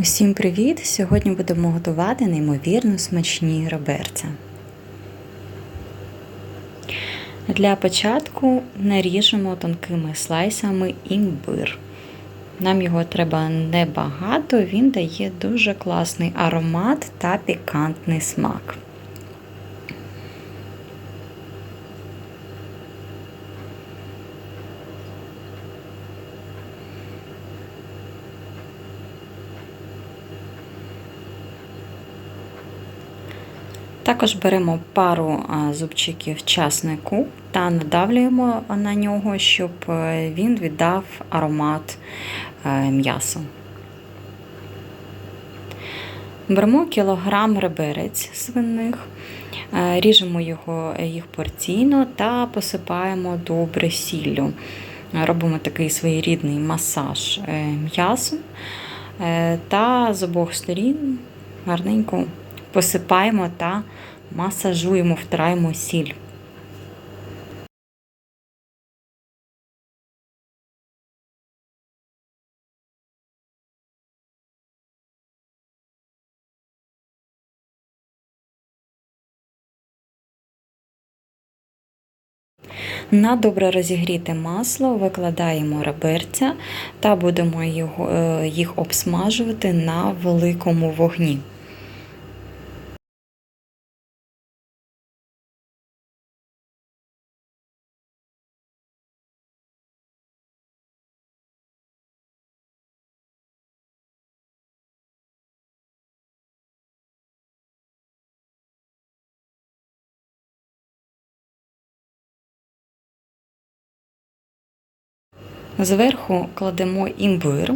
Усім привіт! Сьогодні будемо готувати неймовірно смачні реберця. Для початку наріжемо тонкими слайсами імбир. Нам його треба небагато, він дає дуже класний аромат та пікантний смак. Також беремо пару зубчиків часнику та надавлюємо на нього, щоб е, він віддав аромат е, м'ясу. Беремо кілограм реберець свиних, е, ріжемо його, їх порційно та посипаємо добре сіллю. Робимо такий своєрідний масаж м'ясу та з обох сторін гарненько посипаємо та масажуємо, втираємо сіль. На добре розігріте масло викладаємо реберця та будемо е, їх обсмажувати на великому вогні. Зверху кладемо імбир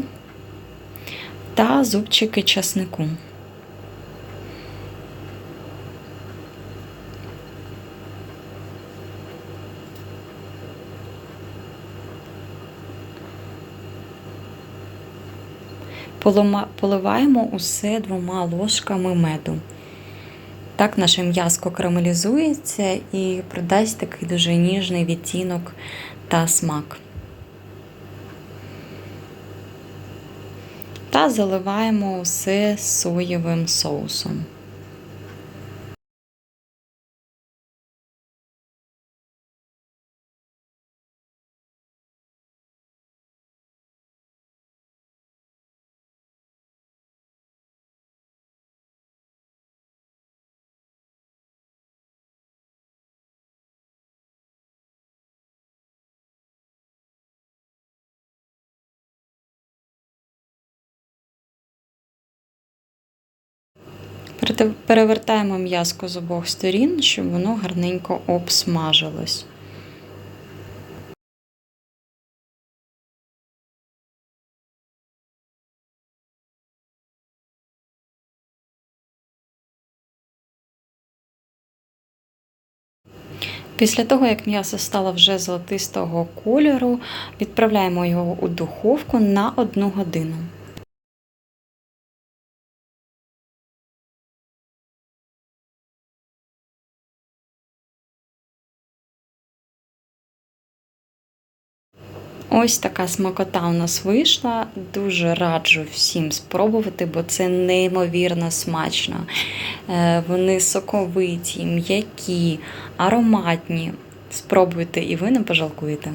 та зубчики часнику. Поливаємо усе двома ложками меду. Так наше м'яско карамелізується і придасть такий дуже ніжний відтінок та смак. Та заливаємо все соєвим соусом. Перевертаємо м'язко з обох сторін, щоб воно гарненько обсмажилось. Після того, як м'ясо стало вже золотистого кольору, відправляємо його у духовку на одну годину. Ось така смакота у нас вийшла. Дуже раджу всім спробувати, бо це неймовірно смачно. Е, вони соковиті, м'які, ароматні. Спробуйте і ви не пожалкуєте.